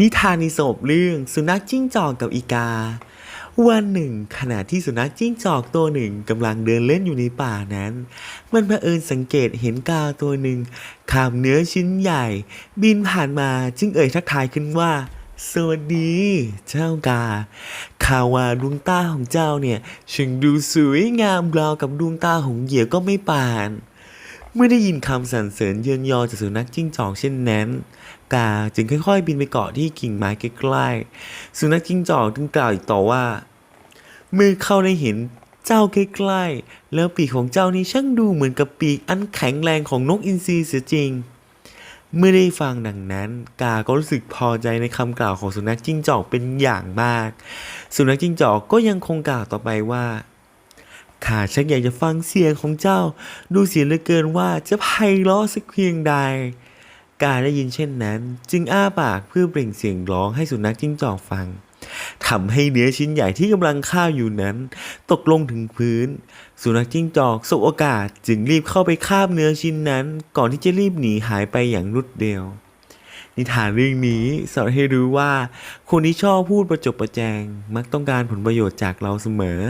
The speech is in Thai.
นิทานในสบเรื่องสุนัขจิ้งจอกกับอีกา วันหนึ่ง ขณะที่สุนัขจิ้งจอกตัวหนึ่งกำลังเดินเล่นอยู่ในป่านั้น มันบังเอิญสังเกตเห็นกาตัวหนึ่งคาบเนื้อชิ้นใหญ่ บินผ่านมาจึงเอ่ยทักทายขึ้นว่า สวัสดี เจ้ากาข่าวว่าดวงตาของเจ้าเนี่ยช่างดูสวยงามราวกับดวงตาของเหยี่ยวก็ไม่ปาน เมื่อได้ยินคำสรรเสริญเยินยอจากสุนัขจิ้งจอกเช่นนั้น กาจึงค่อยๆ บินไปเกาะที่กิ่งไม้ใกล้ๆ สุนัขจิ้งจอกจึงกล่าวอีกต่อว่าเมื่อเข้าได้เห็นเจ้าใกล้ๆ แล้วปีกของเจ้านี่ช่างดูเหมือนกับปีกอันแข็งแรงของนกอินทรีเสียจริง เมื่อได้ฟังดังนั้น กาก็รู้สึกพอใจในคำกล่าวของสุนัขจิ้งจอกเป็นอย่างมาก สุนัขจิ้งจอกก็ยังคงกล่าวต่อไปว่า ข้าชักอยากจะฟังเสียงของเจ้า ดูเสียเหลือเกินว่าจะไพเราะสักเพียงใด กาได้ยินเช่นนั้น จึงอ้าปากเพื่อเปล่งเสียงร้องให้สุนัขจิ้งจอกฟังทำให้เนื้อชิ้นใหญ่ที่กำลังข้าวอยู่นั้น ตกลงถึงพื้น สุนัขจิ้งจอกสบโอกาสจึงรีบเข้าไปคาบเนื้อชิ้นนั้น ก่อนที่จะรีบหนีหายไปอย่างรวดเร็วนิทานเรื่องนี้สอนให้รู้ว่า คนที่ชอบพูดประจบประแจง มักต้องการผลประโยชน์จากเราเสมอ